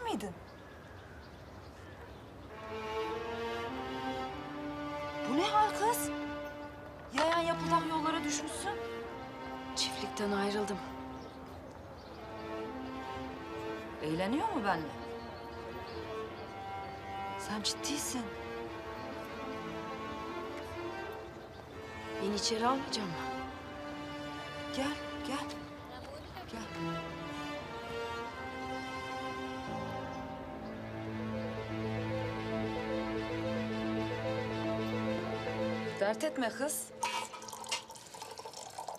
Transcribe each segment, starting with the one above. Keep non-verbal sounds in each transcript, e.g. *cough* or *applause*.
miydin? Bu ne hal kız? Yayan yapılan yollara düşmüşsün. Çiftlikten ayrıldım. Eğleniyor mu benimle? Sen ciddisin. Beni içeri almayacak mı? Gel, gel. Gel. Dert etme kız.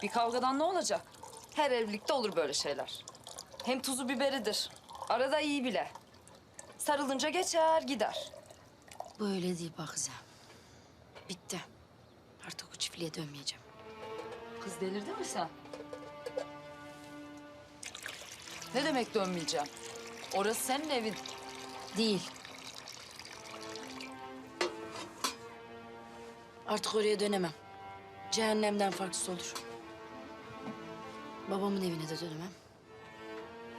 Bir kavgadan ne olacak? Her evlilikte olur böyle şeyler. Hem tuzu biberidir. Arada iyi bile. Sarılınca geçer gider. Bu öyle değil Pakize. Bitti. Artık o çiftliğe dönmeyeceğim. Kız delirdin mi sen? Ne demek dönmeyeceğim? Orası senin evin. Değil. Artık oraya dönemem. Cehennemden farksız olur. Babamın evine de dönemem.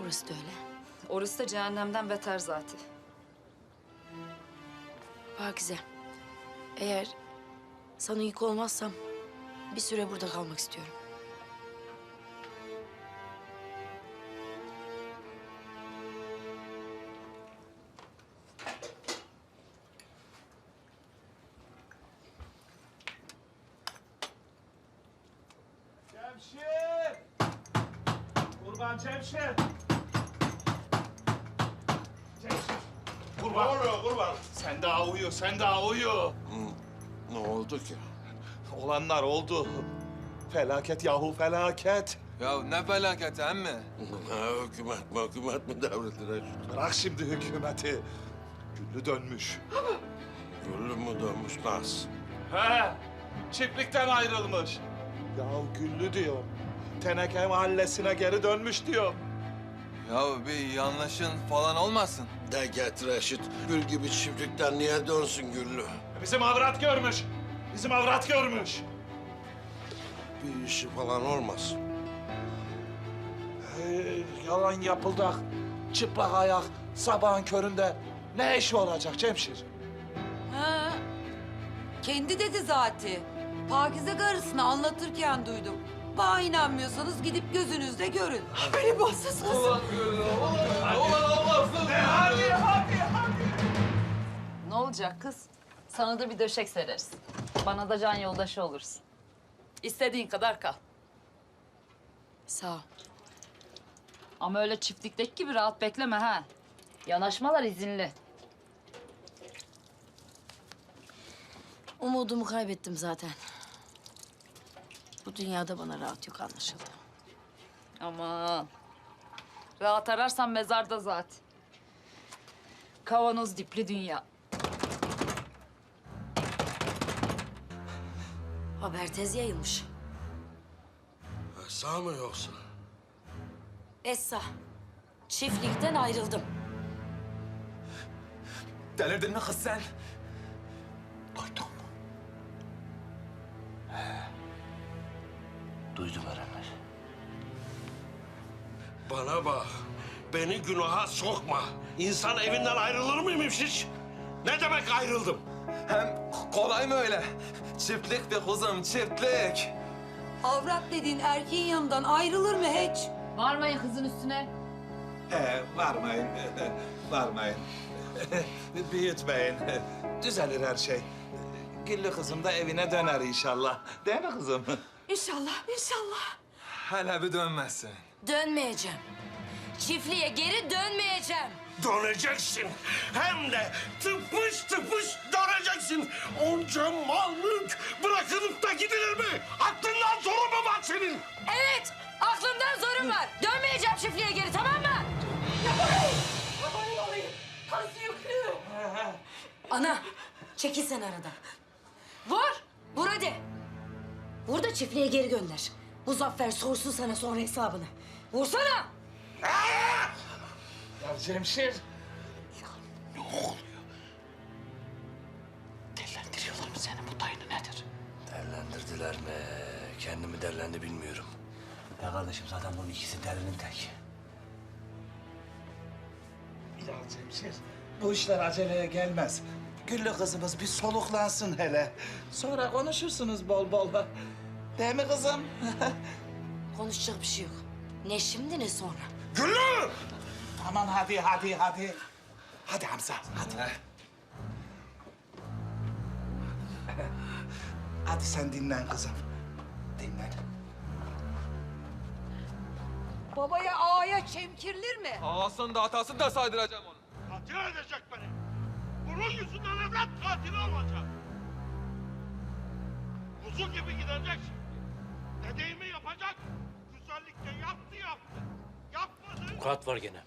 Orası da öyle. Orası da cehennemden beter zaten. Pakize, eğer sana yük olmazsam bir süre burada kalmak istiyorum. Kurban Cemşir! Cemşir! Kurban! Ne oluyor kurban? Sen daha uyu, sen daha uyu. Ne oldu ki? Olanlar oldu. Felaket yahu felaket. Ya ne felaket emmi? Ha, hükümet mi, hükümet mi devrildi Bırak şimdi hükümeti. Güllü dönmüş. Güllü mü dönmüş nasıl? He, çiftlikten ayrılmış. Ya Güllü diyor. Teneke mahallesine geri dönmüş diyor. Ya bir yanlışın falan olmasın? De get Reşit, gül gibi çiftlikten niye dönsün Güllü? Bizim avrat görmüş. Bizim avrat görmüş. Bir işi falan olmasın. Ee, yalan yapıldak. Çıplak ayak sabahın köründe ne işi olacak Cemşir? Ha. Kendi dedi zaten. Pakize karısını anlatırken duydum. Bana inanmıyorsanız gidip gözünüzle görün. Beni bassız kız. Ne olacak kız? Sana da bir döşek sereriz. Bana da can yoldaşı olursun. İstediğin kadar kal. Sağ ol. Ama öyle çiftlikteki gibi rahat bekleme ha. Yanaşmalar izinli. Umudumu kaybettim zaten. Bu dünyada bana rahat yok anlaşıldı. Aman. Rahat ararsan mezarda zaten. Kavanoz dipli dünya. Haber tez yayılmış. Sağ mı yoksa? Essa, çiftlikten ayrıldım. Delirdin mi kız sen? Duydun Duydum Erenler. Bana bak, beni günaha sokma. İnsan evinden ayrılır mıymış hiç? Ne demek ayrıldım? Hem kolay mı öyle? Çiftlik bir kuzum, çiftlik. Avrat dediğin erkeğin yanından ayrılır mı hiç? Varmayın kızın üstüne. He, varmayın, varmayın. Büyütmeyin. Düzelir her şey. Güllü kızım da evine döner inşallah. Değil mi kızım? İnşallah, inşallah. Hele bir dönmezsin. Dönmeyeceğim. Çiftliğe geri dönmeyeceğim. Döneceksin. Hem de tıpış tıpış döneceksin. Onca mal mülk bırakılıp da gidilir mi? Aklından soru mu var senin? Evet, aklımdan zorum var. Dönmeyeceğim çiftliğe geri, tamam mı? Ana, çekil sen aradan. Vur, vur hadi. Vur da çiftliğe geri gönder. Muzaffer sorsun sana sonra hesabını. Vursana. Ya Cemşir. Dellendiriyorlar mı seni bu dayını nedir? Dellendirdiler mi? Kendimi dellendi bilmiyorum. Ya kardeşim zaten bunun ikisi delinin tek. Ya Cemşir. Bu işler aceleye gelmez. Güllü kızımız bir soluklansın hele. Sonra konuşursunuz bol bol. Değil mi kızım? *laughs* Konuşacak bir şey yok. Ne şimdi ne sonra. Güllü! Aman hadi hadi hadi. Hadi Hamza hadi. Hadi sen dinlen kızım. Dinlen. Babaya ağaya çemkirilir mi? Ağasını da atasını da saydıracağım onu. Katil edecek beni. Bunun yüzünden evlat katili olacak. Kuzu gibi gideceksin. Dediğimi yapacak. Güzellikle yaptı yaptı. Yapmadı. Murat var gene.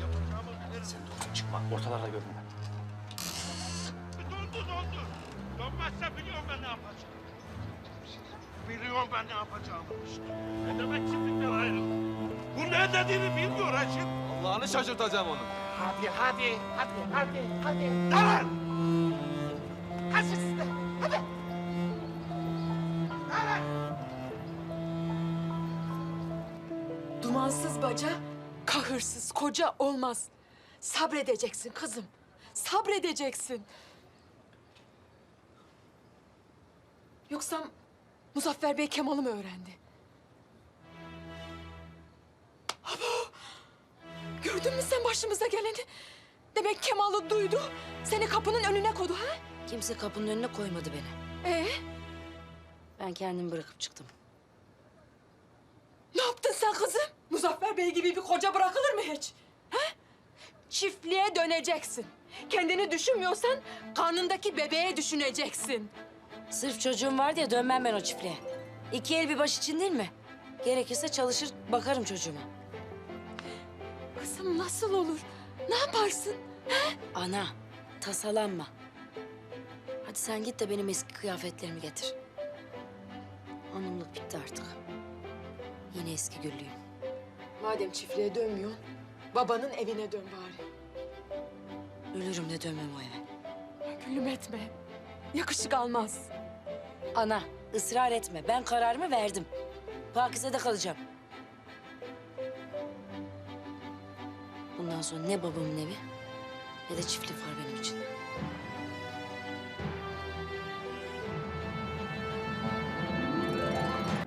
Yapacağımı bilirim. Çıkma ortalarda görünme. Dondu dondu. Dönmezse biliyorum ben ne yapacağım. Biliyorum ben ne yapacağımı işte. Ne demek çiftlikten ayrıldım. Bu ne dediğini bilmiyor Reşit. Allah'ını şaşırtacağım onu. Hadi hadi hadi hadi hadi. Lan! Dumansız baca, kahırsız koca olmaz. Sabredeceksin kızım. Sabredeceksin. Yoksa Muzaffer Bey Kemal'ı mı öğrendi? Abo! Gördün mü sen başımıza geleni? Demek Kemal'ı duydu, seni kapının önüne koydu ha? Kimse kapının önüne koymadı beni. Ee, Ben kendimi bırakıp çıktım. ne yaptın sen kızım? Muzaffer Bey gibi bir koca bırakılır mı hiç? Ha? Çiftliğe döneceksin. Kendini düşünmüyorsan karnındaki bebeğe düşüneceksin. Sırf çocuğum var diye dönmem ben o çiftliğe. İki el bir baş için değil mi? Gerekirse çalışır bakarım çocuğuma. Kızım nasıl olur? Ne yaparsın? Ana tasalanma. Hadi sen git de benim eski kıyafetlerimi getir. Hanımlık bitti artık. Yine eski güllüyüm. Madem çiftliğe dönmüyorsun, babanın evine dön bari. Ölürüm de dönmem o eve. Gülüm etme. Yakışık almaz. Ana ısrar etme. Ben kararımı verdim. Pakize'de kalacağım. Bundan sonra ne babamın evi ne de çiftlik var benim için.